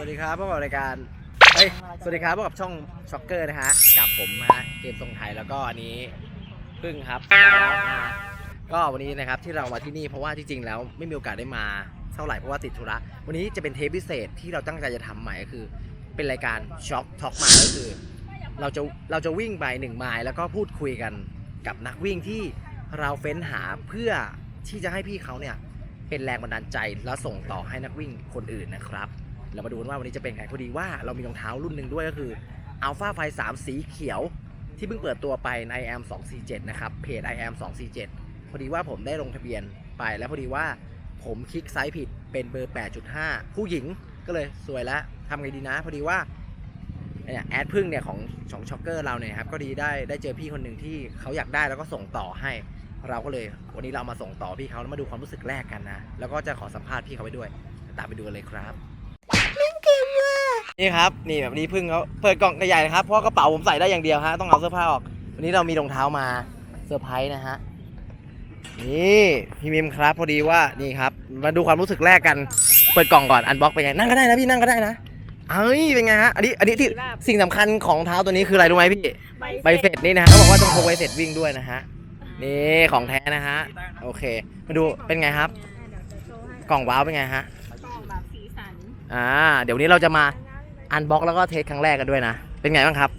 วัสดีครับพบกับรายการเฮ้ยสวัสดีครับพบกับช่องช็อกเกอร์นะฮะกับผมนะฮะเกมทรงไทยแล้วก็อันนี้พึ่งครับแล้วนะก็วันนี้นะครับที่เรามาที่นี่เพราะว่าที่จริงแล้วไม่มีโอกาสได้มาเท่าไหร่เพราะว่าติดธุระวันนี้จะเป็นเทปพิเศษที่เราตั้งใจจะทำใหม่ก็คือ เป็นรายการช็อกท็อกมาก็คือ เราจะเราจะวิ่งไปหนึ่งไมล์แล้วก็พูดคุยกันกับนักวิ่งที่เราเฟ้นหาเพื่อที่จะให้พี่เขาเนี่ยเป็นแรงบันดาลใจแล้วส่งต่อให้นักวิ่งคนอื่นนะครับ เรามาดูกันว่าวันนี้จะเป็นไงพอดีว่าเรามีรองเท้ารุ่นหนึ่งด้วยก็คือ Alpha ไฟ3สีเขียว ที่เพิ่งเปิดตัวไปใน i am 247 นะครับ เพจ i am 247 พอดีว่าผมได้ลงทะเบียนไปแล้วพอดีว่าผมคลิกไซส์ผิดเป็นเบอร์ 8.5 ผู้หญิงก็เลยสวยแล้วทำไงดีนะ พอดีว่าเนี่ยแอดพึ่งเนี่ยของของช็อกเกอร์เราเนี่ยครับก็ดีได้ได้เจอพี่คนหนึ่งที่เขาอยากได้แล้วก็ส่งต่อให้ เราก็เลยวันนี้เรามาส่งต่อพี่เขาแล้วมาดูความรู้สึกแรกกันนะ แล้วก็จะขอสัมภาษณ์พี่เขาไปด้วย ตามไปดูกันเลยครับ นี่ครับนี่แบบนี้พึ่งเขาเปิดกล่องใหญ่ๆนะครับเพราะว่ากระเป๋าผมใส่ได้อย่างเดียวฮะต้องเอาเสื้อผ้าออกวันนี้เรามีรองเท้ามาเซอร์ไพรส์นะฮะนี่พี่มิมครับพอดีว่านี่ครับ มาดูความรู้สึกแรกกันเปิดกล่องก่อนอันบ็อกเป็นไงนั่งก็ได้นะพี่นั่งก็ได้นะเอ้ยเป็นไงฮะอันนี้อันนี้ที่สิ่งสำคัญของรองเท้าตัวนี้คืออะไรรู้ไหมพี่ใบเสร็จนี่นะฮะเขาบอกว่าต้องพกใบเสร็จวิ่งด้วยนะฮะนี่ของแท้นะฮะโอเค มาดูเป็นไงครับ กล่องว้าวเป็นไงฮะ กล่องแบบสีสัน อ่าเดี๋ยววนนี้เราจะมาอันบ็อกแล้วก็เทสครั้งแรกกันด้วยนะ เป็นไงบ้างครับ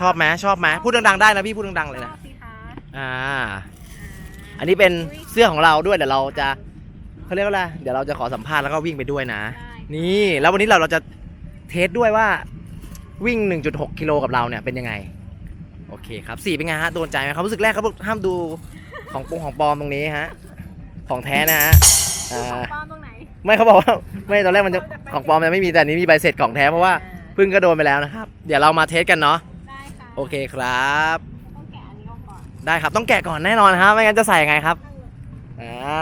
ชอบไหมชอบไหมพูดดังๆได้นะพี่พูดดังๆเลยชนะอบสิคะอ่า อันนี้เป็นเสื้อของเราด้วยเดี๋ยวเราจะเขาเรียกว่าอะไรเดี๋ยวเราจะขอสัมภาษณ์แล้วก็วิ่งไปด้วยนะได้นี่แล้ววันนี้เราเราจะเทสด้วยว่าวิ่ง 1.6 กิโลกับเราเนี่ยเป็นยังไง โอเคครับสีเป็นไงฮะโดนใจไหมครับรู้สึกแรกครับห้ามดูของปรุงของปลอมตรงนี้ฮะของแท้นะฮะขออ่างปลอมตรง ไหนไม่เขาบอกว่า ไม่ตอนแรกมันจะของปลอมยังไม่มีแต่อันนี้มีใบเสร็จของแท้เพราะว่าเพิ่งก็โดนไปแล้วนะครับ เดี๋ยวเรามาเทสกันเนาะได้ค่ะโอเคครับ ต้องแกะอันนี้ออกก่อนได้ครับต้องแกะก่อนแน่นอนครับไม่งั้นจะใส่ยังไงครับอ่า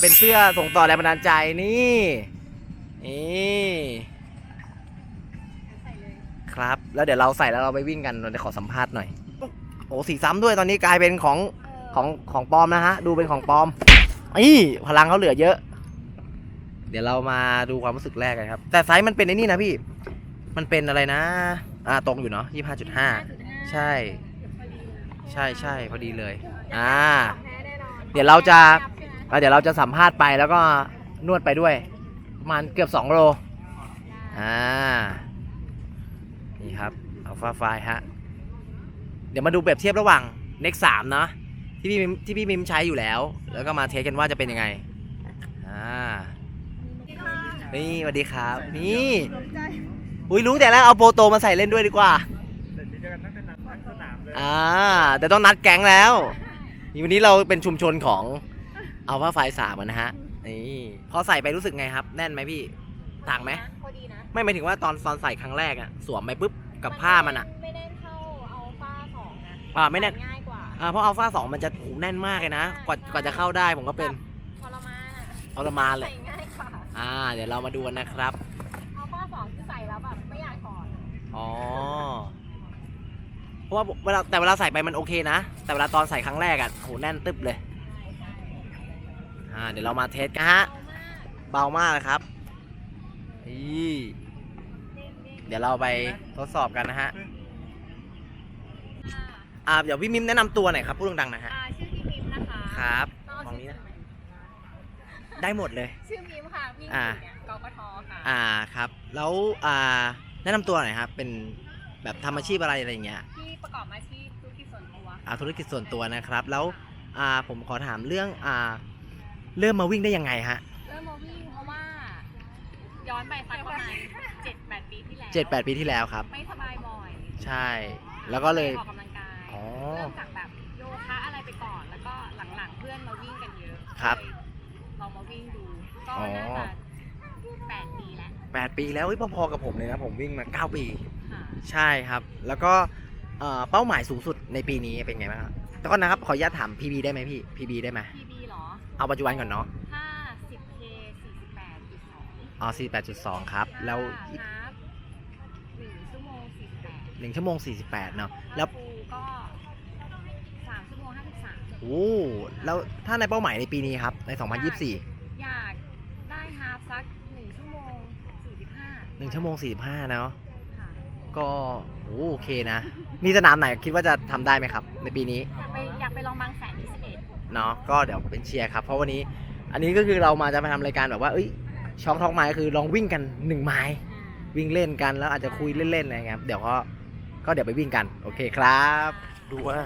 เป็นเสื้อส่งต่อแรงบันดาลใจนี่นี่ใส่เลยครับ แล้วเดี๋ยวเราใส่แล้วเราไปวิ่งกันเราจะขอสัมภาษณ์หน่อยโอ้สีซ้ำด้วยตอนนี้กลายเป็นของเออของของปลอมนะฮะดูเป็นของปลอม อีพลังเขาเหลือเยอะ เดี๋ยวเรามาดูความรู้สึกแรกกันครับ แต่ไซส์มันเป็นไอ้นี่นะพี่ มันเป็นอะไรนะ อ่าตรงอยู่เนาะยี่ห้าจุดห้า5.5ใช่พอดีเลยใช่ใช่พอดีเลย อ่าของแท้แน่นอนเดี๋ยวเราจะใช่ไหมแล้วเดี๋ยวเราจะสัมภาษณ์ไปแล้วก็นวดไปด้วย ประมาณเกือบ2โล อ่า นี่ครับอัลฟาไฟฮะ เดี๋ยวมาดูเปรียบเทียบระหว่าง Next 3เนาะ ที่พี่มิมที่พี่มิมใช้อยู่แล้ว แล้วก็มาเทสกันว่าจะเป็นยังไงอ่านี่สวัสดีครับ นี่อุ้ยรู้แต่แล้วเอาโปรโตมาใส่เล่นด้วยดีกว่าอ่าแต่ต้องนัดแก๊งแล้วนี่วันนี้เราเป็นชุมชนของอัลฟาไฟสามนะฮะนี่พอใส่ไปรู้สึกไงครับ แน่นไหมพี่ต่างไหมพอดีนะไม่หมายถึงว่าตอนตอนใส่ครั้งแรกอะสวมไปปุ๊บกับผ้ามันอะไม่ได้เท่าเอาฟ้าสองนะอ่าไม่แน่นง่ายกว่า อ่าเพราะอัลฟาสองมันจะโหูแน่นมากเลยนะ กว่ากว่าจะเข้าได้ผมก็เป็นทรมานอะทรมานเลยใส่ง่ายกว่าอ่า เดี๋ยวเรามาดูกันนะครับ เอาฟ้าสองคือใส่แล้วแบบไม่อยากถอดอ๋อ เพราะว่าเวลาแต่เวลาใส่ไปมันโอเคนะ แต่เวลาตอนใส่ครั้งแรกอะโหแน่นตึ๊บเลยอ่า เดี๋ยวเรามาเทสกันฮะเบามากเลยครับนี่เดี๋ยวเราไปทดสอบกันนะฮะ อ่าเดี๋ยวพี่มิมแนะนำตัวหน่อยครับพูดดังๆนะฮะ อ่าชื่อพี่มิมนะคะครับต้องเอาของชื่นี้อนะไหมได้หมดเลย ชื่อมิมค่ะวิ่งอ่าอยู่เนี่ยกกทค่ะอ่าครับ แล้วอ่าแนะนำตัวหน่อยครับเป็นแบบทำอาชีพอะไรอะไรอย่างเงี้ยที่ประกอบอาชีพธุรกิจส่วนตัวอ่าธุรกิจส่วนตัวนะครับ แล้วอ่าผมขอถามเรื่องอ่าเริ่มมาวิ่งได้ยังไงฮะเริ่มมาวิ่งเพราะว่า ย้อนไปสักประมาณเจ็ดแปดปีที่แล้วเจ็ดแปดปีที่แล้วครับ ไม่สบายบ่อยใช่ แล้วก็เลยออกกำลังกายอ๋อ เริ่มจากแบบโยคะอะไรไปก่อน แล้วก็หลังๆเพื่อนมาวิ่งกันเยอะครับก็เลยลองมาวิ่งดู ก็อ๋อน่าจะแปดปีแล้วแปดปีแล้วเฮ้ยพอๆกับผมเลยนะผมวิ่งมาเก้าปีค่ะใช่ครับ แล้วก็เอ่อเป้าหมายสูงสุดในปีนี้เป็นไงบ้างครับแล้วก็นะครับขออนุญาตถาม PB ได้ไหมพี่ PB ได้ไหมพีบีหรอ เอาปัจจุบันก่อนเนาะถ้า 10K 48.2อ๋อ48.2ครับ แล้วถ้าฮาฟหนึ่งชั่วโมง48 1ชั่วโมง48เนาะ แล้ว ฟูก็3ชั่วโมง53 โอ้แล้วถ้าในเป้าหมายในปีนี้ครับ ใน 2024 อยากได้ฮาฟสักหนึ่งชั่วโมงสี่สิบห้าหนึ่งชั่วโมงสี่ห้าเนาะ ค่ะก็โอเคนะ มีสนามไหนคิดว่าจะทำได้ไหมครับ ในปีนี้ อยากไปอยากไปลองบางแสนที่สิบเอ็ดเนาะก็เดี๋ยวเป็นเชียร์ครับ เพราะวันนี้ อันนี้ก็คือเรามาจะมาทำรายการแบบว่า เอ้ยช่องท้องไม้คือลองวิ่งกันหนึ่งไม้ วิ่งเล่นกันแล้วอาจจะคุยเล่นๆอะไรเงี้ยครับเดี๋ยวก็ก็เดี๋ยวไปวิ่งกัน โอเคครับ ดูว่า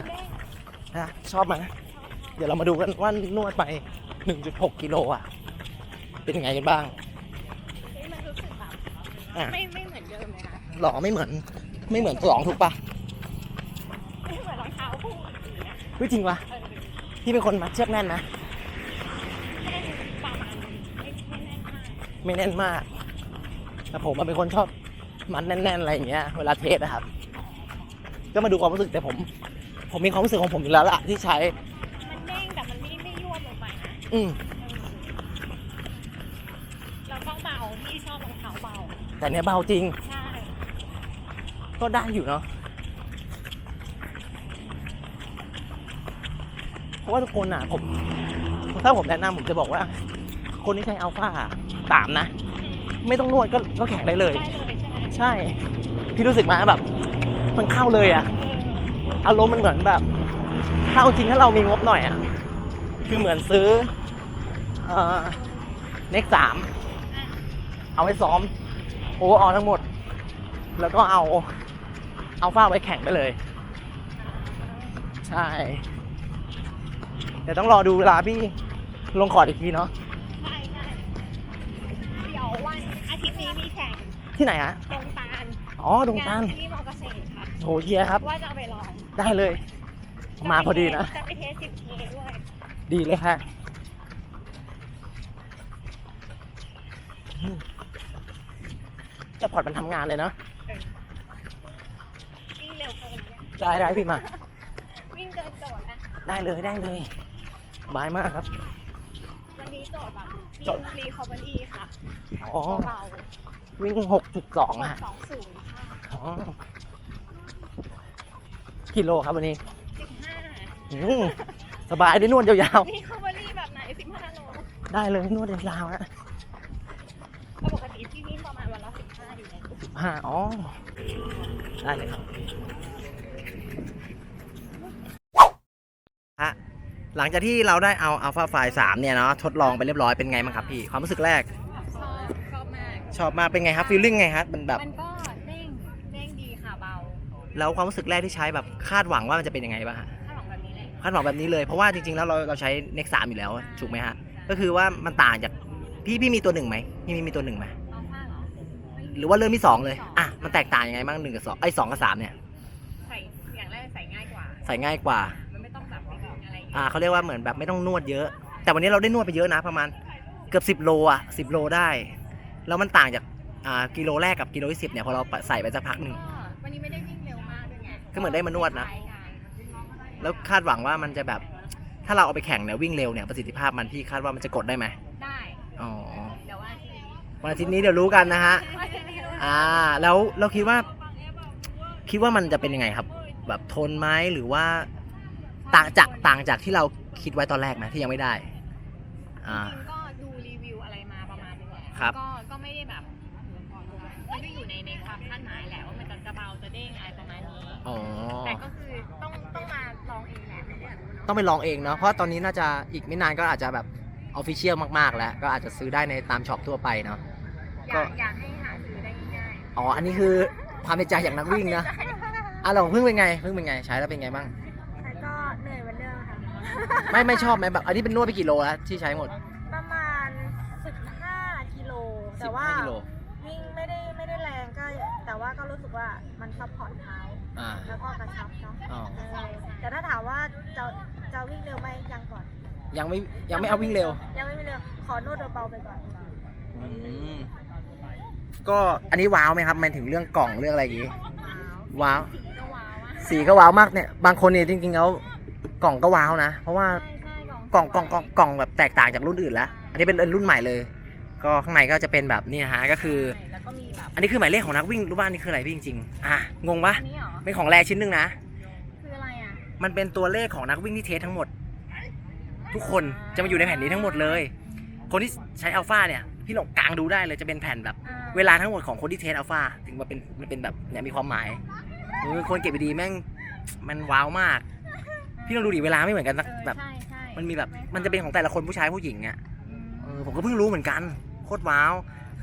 นะชอบไหมเดี๋ยวเรามาดูกันว่านวดไป 1.6 กิโลอะ เป็นยังไงกันบ้างเฮ้ยมันรู้สึกแบบอะไม่ไม่เหมือนเดิมเลยนะหรอไม่เหมือน ไม่เหมือนสองถูกปะไม่เหมือนรองเท้าคู่อื่นๆนะเฮ้ยจริงปะเออพี่เป็นคนมัดเชือกแน่นนะแค่ประมาณนึงไม่ไม่แน่นมากไม่แน่นมาก แต่ผมอะเป็นคนชอบมัดแน่นๆอะไรอย่างเงี้ย เวลาเทสนะครับ ก็มาดูความรู้สึกแต่ผม ผมมีความรู้สึกของผมอยู่แล้วล่ะที่ใช้ มันเด้งแต่มันไม่ไม่ยวบลงไปนะอืมเราต้องเบาที่ชอบรองเท้าเบา แต่เนี้ยเบาจริง ใช่ ก็ได้อยู่เนาะเพราะว่าทุกคนอะผม ถ้าผมแนะนำผมจะบอกว่า คนที่ใช้อัลฟาสามนะ ไม่ต้องนวดก็ก็แข่งได้เลย ได้เลยใช่ไหมใช่ พี่รู้สึกมาแบบ มันเข้าเลยอะ อารมณ์มันเหมือนแบบ ถ้าเอาจริงถ้าเรามีงบหน่อยอะ คือเหมือนซื้อเอ่อเน็กสามเอาไว้ซ้อมโอเวอร์ออลทั้งหมด แล้วก็เอาเอาฟ้าไว้แข่งไปเลย ใช่แต่ต้องรอดูเวลาพี่ลงคอร์ดอีกทีเนาะใช่ใช่เดี๋ยววันอาทิตย์นี้มีแข่งที่ไหนอะตรงตาลอ๋อดงตาลงที่มอเกษตรค่ะโหเยียครับ ว่าจะเอาไปลอง ได้เลย มาพอดีนะ จะไปเทสสิบเคด้วย ดีเลยค่ะจะพอร์ตมันทำงานเลยเนาะวิ่งเร็วเกินเนี่ยได้ได้พี่มา วิ่งเกินโจทย์นะได้เลยได้เลยบายมากครับ วันนี้โจทย์แบบโจทย์วิ่งรีคอเวอรี่ค่ะอ๋อ เบาวิ่งหกจุดสองๆอะสองศูนย์ค่ะ อ๋อ กิโลครับวันนี้สิบห้าอืมสบายได้นวดยาวรีคอเวอรี่แบบไหนสิบห้าโลๆ ได้เลยนวดยาวๆนะปกติที่วิ่งประมาณวันละสิบห้าอยู่แล้วสิบห้าอ๋อ ได้เลยครับฮะหลังจากที่เราได้เอา Alpha f i 3เนี่ยเนาะทดลองไปเรียบร้อยเป็นไงบ้างครับพี่ ความรู้สึกแรกชอบชอบมาก ชอบมากเป็นไงครับฟีลลิ่งไงครับมันแบบ มันก็เด้งเด้งดีค่ะเบา แล้วความรู้สึกแรกที่ใช้แบบคาดหวังว่ามันจะเป็นยังไงบ้างฮะถ้าหวังแบบนี้เลยคาดหวังแบบนี้เลยเพราะว่าจริงๆแล้วเราเราใช้ Nex 3อยู่แล้วถูกไหมฮะก็คือว่ามันต่างจากพี่พี่มีตัวหนึ่งไหมพี่มีมีตัวหนึ่งไหมเอาผ้าเหรอหรือว่าเริ่มที่สองเลยอะมันแตกต่างยังไงบ้างหนึ่งกับสองไอ้ยสองกับสามเนี่ยใส่อย่างแรกใส่ง่ายกว่า ใส่ง่ายกว่ามันไม่ต้องแบบไปดึงอะไรอย่างเงี้ยอ่าเขาเรียกว่าเหมือนแบบไม่ต้องนวดเยอะ แต่วันนี้เราได้นวดไปเยอะนะประมาณเกือบ10โลอะ10โลได้ แล้วมันต่างจากอ่ากิโลแรกกับกิโลที่สิบเนี่ยพอเราใส่ไปสักพักหนึ่ง กด้วยไงก็เหมือนได้มานวดนะใช่ค่ะแล้วคาดหวังว่ามันจะแบบ ถ้าเราเอาไปแข่งเนี่ยวิ่งเร็วเนี่ยประสิทธิภาพมันพี่คาดว่ามันจะกดได้ไหมได้อ๋อเดี๋ยวว่าอาทีนี้วันอาทิตย์นี้เดี๋ยวรู้กันนะฮะว่าอาทิตย์นี้รู้อ่า แล้วเราคิดว่า คิดว่ามันจะเป็นยังไงครับ แบบทนไหมหรือว่าต่างจากต่างจากที่เราคิดไว้ตอนแรกไหมที่ยังไม่ได้ อ่าจริงๆก็ดูรีวิวอะไรมาประมาณนึงแหละครับ ก็ อ๋อ แต่ก็คือต้องต้องมาลองเองแหละไม่ได้รู้เนาะต้องไปลองเองเนาะ เพราะตอนนี้น่าจะอีกไม่นานก็อาจจะแบบออฟฟิเชียลมากๆ แล้ว ก็อาจจะซื้อได้ในตามช็อปทั่วไปเนาะ อยากอยากให้หาซื้อได้ง่ายอ๋อ อันนี้คือความในใจอย่างนักวิ่งนะอะเราเพิ่งเป็นไง เพิ่งเป็นไง ใช้แล้วเป็นไงบ้างแล้วก็เหนื่อยเหมือนเดิมค่ะ ไม่ไม่ชอบไหมแบบ อันนี้เป็นนวดไปกี่โลแล้วที่ใช้หมดประมาณ 15 กิโล แต่ว่า15กิโล วิ่งไม่ได้ไม่ได้แรงก็ แต่ว่า ก็รู้สึกว่ามันซัพพอร์ตเท้าอ่า แล้วก็กระชับเนาะอ๋อ เออแต่ถ้าถามว่าจะจะวิ่งเร็วไหมยังก่อน ยังไม่ยังไม่เอาวิ่งเร็ว ยังไม่เร็วขอนวดเบาๆไปก่อน อืมก็อันนี้ว้าวไหมครับหมันถึงเรื่องกล่องเรื่องอะไรอย่างงี้ ว้าวก็ว้าวอะสีก็ว้าวมากเนี่ย บางคนเนี่ยจริงๆแล้วกล่องก็ว้าวนะ เพราะว่าใช่ใช่กล่องกล่องกล่องกล่องแบบแตกต่างจากรุ่นอื่นแล้ว อันนี้เป็นรุ่นใหม่เลย ก็ข้างในก็จะเป็นแบบนี่นะฮะก็คือ ใช่แล้ว ก็มีแบบอันนี้คือหมายเลขของนักวิ่งรู้ป่ะอันนี่คืออะไรพี่จริงๆอะงงปะอันนี้เหรอ เป็นของแรชิ้นหนึ่งนะ คืออะไรอะมันเป็นตัวเลขของนักวิ่งที่เทสทั้งหมด ทุกคนจะมาอยู่ในแผ่นนี้ทั้งหมดเลย คนที่ใช้อัลฟาเนี่ย พี่พี่หลงกลางดูได้เลยจะเป็นแผ่นแบบ อ่เวลาทั้งหมดของคนที่เทสอัลฟาถึงมาเป็นมันเป็นแบบเนี่ยมีความหมายเออคนเก็บดีๆแม่งมันว้าวมาก พี่ลองดูดิเวลาไม่เหมือนกันสักเออแบบ ใช่ใช่มันมีแบบมันจะเป็นของแต่ละคนผู้ชายผู้หญิงอะอืมเออผมก็เพิ่งรู้เหมือนกันโคตรว้าว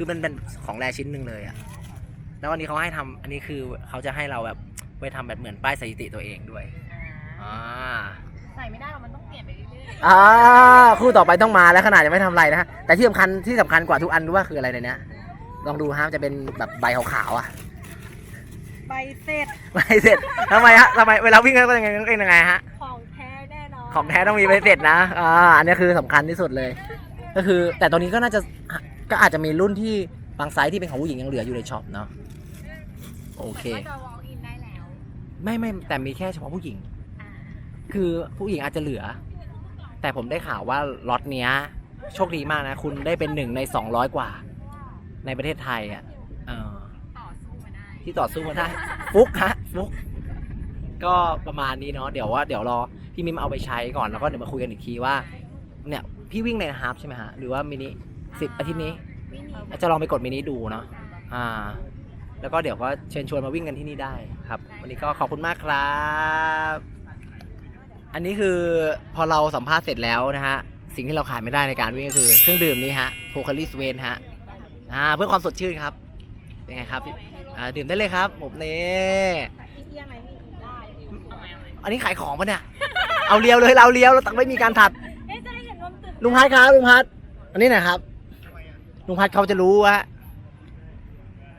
คือมันเป็นของแรชิ้นหนึ่งเลยอะแล้ววันนี้เขาให้ทำอันนี้คือเขาจะให้เราแบบไปทำแบบเหมือนป้ายสถิติตัวเองด้วยอ่าอ่าใส่ไม่ได้หรอกมันต้องเปลี่ยนไปเรื่อยอ่าคู่ต่อไปต้องมาแล้วขนาดยังไม่ทำอะไรนะฮะแต่ที่สำคัญที่สำคัญกว่าทุกอันรู้ว่าคืออะไรในเนี้ยลองดูฮะจะเป็นแบบใบขาวๆอะใบเสร็จไม่เสร็จทำไมฮะทำไมเวลาวิ่งก็ยังไงก็ยังไงฮะ ของแท้แน่นอนของแท้ต้องมีใบเสร็จนะ อ่า อันนี้คือสำคัญที่สุดเลย ก็คือแต่ตอนนี้ก็น่าจะ ก็อาจจะมีรุ่นที่บางไซส์ที่เป็นของผู้หญิงยังเหลืออยู่ในช็อปเนาะโอเคก็จะ walk in ได้แล้วไม่ไม่แต่มีแค่เฉพาะผู้หญิง อ่าคือผู้หญิงอาจจะเหลือ แต่ผมได้ข่าวว่าล็อตเนี้ยโชคดีมากนะ คุณได้เป็นหนึ่งในสองร้อยกว่า ในประเทศไทยอะเออ ต่อสู้มาได้ ที่ต่อสู้มาได้ ฟุกฮะฟุก ก็ประมาณนี้เนาะเดี๋ยวว่าเดี๋ยวรอพี่มิมเอาไปใช้ก่อนแล้วก็เดี๋ยวมาคุยกันอีกทีว่า เนี่ย พี่วิ่งในฮาร์ฟใช่ไหมฮะ หรือว่ามินิ สิบอาทิตย์นี้วิ่งหนีจะลองไปกดมินิดูเนาะอ่า แล้วก็เดี๋ยวก็เชิญชวนมาวิ่งกันที่นี่ได้ครับ วันนี้ก็ขอบคุณมากครับ อันนี้คือพอเราสัมภาษณ์เสร็จแล้วนะฮะ สิ่งที่เราขาดไม่ได้ในการวิ่งก็คือเครื่องดื่มนี้ฮะโพคาริสเวนฮะอ่าเพื่อความสดชื่นครับเป็นไงครับอ่าดื่มได้เลยครับผมนี่พี่เที่ยงไหมมีได้เอาไหมเอาไหมอันนี้ขายของปะเนี่ยเอาเลียวเลยเราเลียวเราตังไม่มีการถัดเอ๊ะจะได้เห็นนมตื่นลุงพัดครับลุงพัดอันนี้หนะครับ ลุงพัดเขาจะรู้ว่า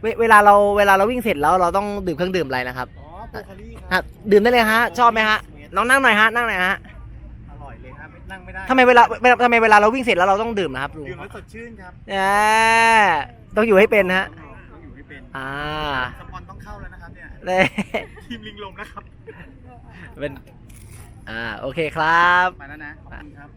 เวเวลาเราเวลาเราวิ่งเสร็จแล้วเราต้องดื่มเครื่องดื่มอะไรนะครับอ๋อโปรคารี่คครัรับบดื่มได้เลยฮะ ชอบไหมฮะน้องนั่งหน่อยฮะนั่งหน่อยฮะอร่อยเลยครับนั่งไม่ได้ทำไมเวลาเวลาทำไมเวลาเราวิ่งเสร็จแล้วเราต้องดื่มนะครับลุงดื่มแล้วสดชื่นครับแหมต้องอยู่ให้เป็นฮะต้องอยู่ให้เป็นอ่าสปอนต้องเข้าแล้วนะครับเนี่ยเลย ทีมลิงลมนะครับเป็นอ่าโอเคครับไปแล้วนะขอบคุณครับ